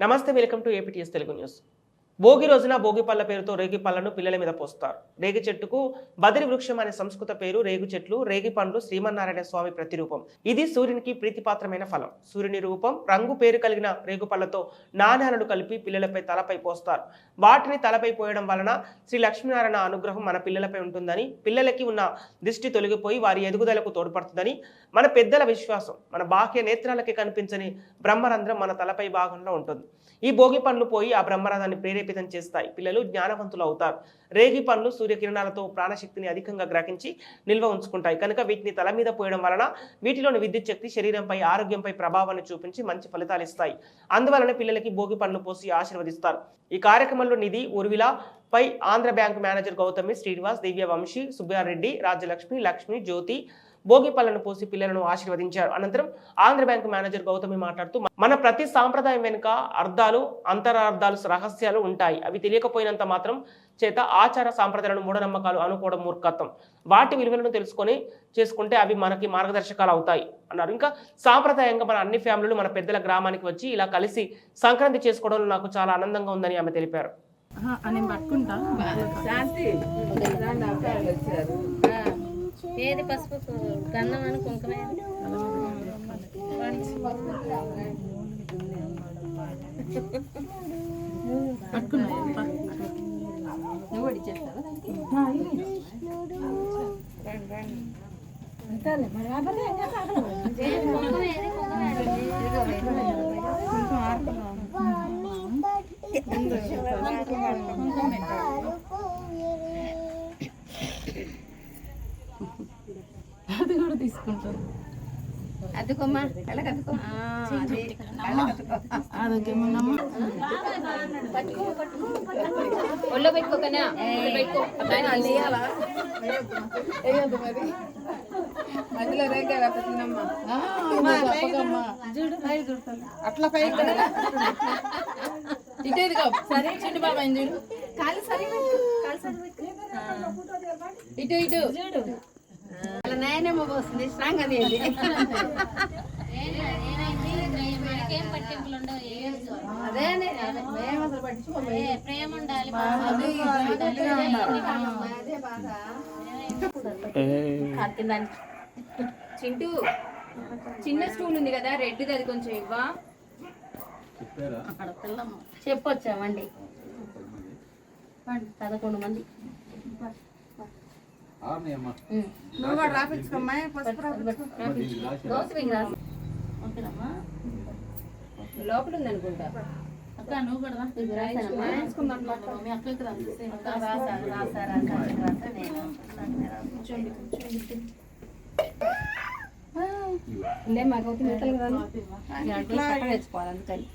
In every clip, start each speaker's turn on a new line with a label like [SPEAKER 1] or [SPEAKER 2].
[SPEAKER 1] నమస్తే welcome to APTS Telugu news Bhogi రోజున భోగి పళ్ళ పేరుతో రేగి పళ్ళను పిల్లల మీద పోస్తారు. రేగి చెట్టుకు బదిరి వృక్షం అనే సంస్కృత పేరు రేగు చెట్లు రేగి పండ్లు శ్రీమన్నారాయణ స్వామి ప్రతిరూపం. ఇది సూర్యునికి ప్రీతిపాత్రమైన ఫలం. సూర్యుని రూపం రంగు పేరు కలిగిన రేగు పళ్ళతో నాణ్యాలను కలిపి పిల్లలపై తలపై పోస్తారు. వాటిని తలపై పోయడం వలన శ్రీ లక్ష్మీనారాయణ అనుగ్రహం మన పిల్లలపై ఉంటుందని పిల్లలకి ఉన్న దిష్టి తొలగిపోయి వారి ఎదుగుదలకు తోడ్పడుతుందని మన పెద్దల విశ్వాసం మన బాహ్య నేత్రాలకి కనిపించని బ్రహ్మరంధ్రం మన తలపై భాగంలో ఉంటుంది. ఈ భోగి పండ్లు పోయి ఆ బ్రహ్మరథాన్ని ప్రేరేపితం చేస్తాయి. పిల్లలు జ్ఞానవంతులు అవుతారు. రేగి పండ్లు సూర్యకిరణాలతో ప్రాణశక్తిని అధికంగా గ్రహించి నిల్వ ఉంచుకుంటాయి. కనుక వీటిని తల మీద పోయడం వలన వీటిలోని విద్యుత్ శక్తి శరీరంపై ఆరోగ్యంపై ప్రభావాన్ని చూపించి మంచి ఫలితాలు ఇస్తాయి. అందువలన పిల్లలకి భోగి పండ్లు పోసి ఆశీర్వదిస్తారు. ఈ కార్యక్రమంలో నిధి ఉర్విల పై ఆంధ్ర బ్యాంక్ మేనేజర్ గౌతమి శ్రీనివాస్ దివ్య వంశీ సుబ్బారెడ్డి రాజ్యలక్ష్మి లక్ష్మి జ్యోతి భోగి పళ్ళను పోసి పిల్లలను ఆశీర్వదించారు. అనంతరం ఆంధ్ర బ్యాంక్ మేనేజర్ గౌతమి మాట్లాడుతూ మన ప్రతి సాంప్రదాయం వెనుక అర్థాలు అంతరార్థాలు రహస్యాలు ఉంటాయి. అవి తెలియకపోయినంత మాత్రం చేత ఆచార సాంప్రదాయాలను మూఢనమ్మకాలు అనుకోవడం మూర్ఖత్వం. వాటి విలువలను తెలుసుకొని చేసుకుంటే అవి మనకి మార్గదర్శకాలు అవుతాయి అన్నారు. ఇంకా సాంప్రదాయంగా మన అన్ని ఫ్యామిలీలు మన పెద్దల గ్రామానికి వచ్చి ఇలా కలిసి సంక్రాంతి చేసుకోవడం నాకు చాలా ఆనందంగా ఉందని ఆమె తెలిపారు.
[SPEAKER 2] నేను పట్టుకుంటా?
[SPEAKER 3] శాంతి.
[SPEAKER 4] ఏది పసుపు గంధం అని కుంకుమ కుంకుమ
[SPEAKER 3] అద్దుకోమ్మా ఒళ్ళో పెట్టుకోకనా పెట్టుకో. మధ్యలో రేఖ
[SPEAKER 2] అట్లా పై సరే చిట్టు బాబా చూడు
[SPEAKER 3] కాలు సరి
[SPEAKER 2] ఇటు ఇటు.
[SPEAKER 3] అలా నయనేమో పోస్తుంది స్ట్రాంగ్ అది అది మేము అసలు
[SPEAKER 4] ప్రేమ ఉండాలి
[SPEAKER 3] బాధ చింటూ చిన్న స్టూల్ ఉంది కదా రెడ్ది అది కొంచెం ఇవ్వా.
[SPEAKER 4] చెప్పొచ్చామండి పదకొండు మంది.
[SPEAKER 3] నువ్వు కూడా రాపించుకోమ్మా రాసి లోపల ఉంది అనుకుంటా.
[SPEAKER 2] అక్క నువ్వు కూడా రా. మీ అక్కకి రా.
[SPEAKER 3] అంటే మాకు అవుతుంది మిగతాలు కదా పక్కన తెచ్చుకోవాలి అందుకని.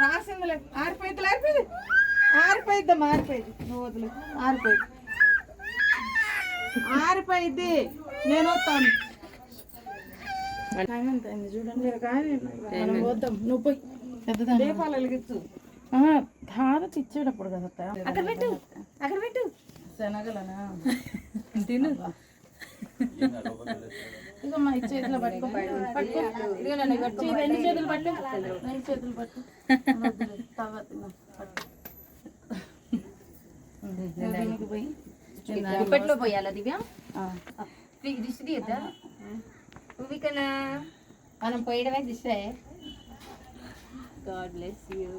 [SPEAKER 5] రాసిందిలే ఆరిపోయింది ఆరిపోయింది ఆరిపోయిద్దమ్మా ఆరిపోయింది నువ్వు వదిలే ఆరిపోయింది ఆరిపోయింది నేను వస్తాను. చూడండి. కానీ పోద్దాం నువ్వు పోయి. దీపాలు వెలిగించు
[SPEAKER 2] ఇచ్చేటప్పుడు కదా.
[SPEAKER 3] అక్కడ పెట్టు అక్కడ పెట్టు.
[SPEAKER 2] శనగలనా? తిను. చేతిలో పట్టుకో. పట్టుకో. రెండు చేతులు పట్టు. రెండు చేతులు పట్టు. వద్దులే, తర్వాత తిను. పట్టు. ఇదిగో దీనికి పోయి.
[SPEAKER 3] దుప్పట్లో పోయాలా దివ్య. దిష్టి తీయద్దా? మనం పోయడమే దిష్టే. God bless you.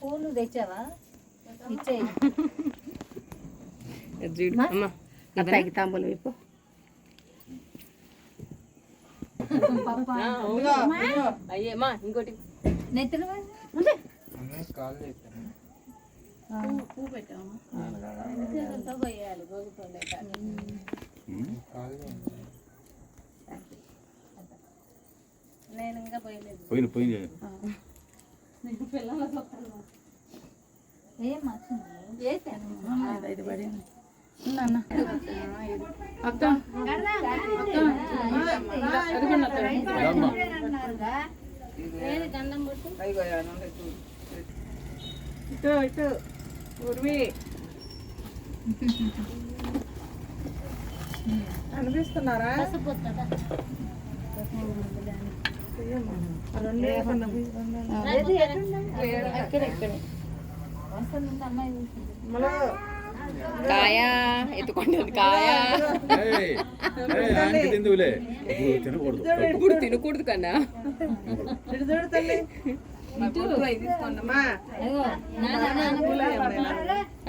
[SPEAKER 4] పూలు తెచ్చావా ఇచ్చేయి.
[SPEAKER 3] అత్తాయికి తాంబూలం వైపు అయ్యేమా ఇంకోటి
[SPEAKER 4] నెత్తిన
[SPEAKER 2] పువ్వు పెట్టావమ్మా
[SPEAKER 4] పోయాలి భోగి పళ్ళు నేను ఇంకా పోయలేదు
[SPEAKER 6] పోయిన పోయిన.
[SPEAKER 2] అక్క
[SPEAKER 5] ఇటు ఇటు ఉర్వి అనిపిస్తున్నారా
[SPEAKER 3] కాయ ఎత్తుకుంటుంది కాయ?
[SPEAKER 6] తినకూడదు.
[SPEAKER 3] ఇప్పుడు తినకూడదు కన్నా.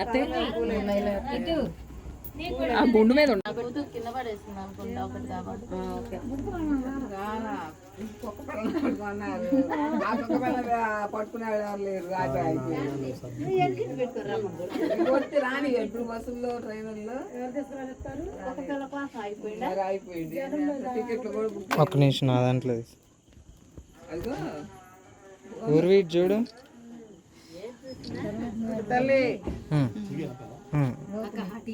[SPEAKER 3] అత్తే ఆ గుండు మీద
[SPEAKER 7] రాని ఎప్పుడు బస్సుల్లో అయిపోయింది టికెట్లు కూడా బుక్
[SPEAKER 8] ఒక్క నిమిషం నా దాంట్లో.
[SPEAKER 7] అదిగో
[SPEAKER 8] ఇటు చూడు
[SPEAKER 5] తల్లి.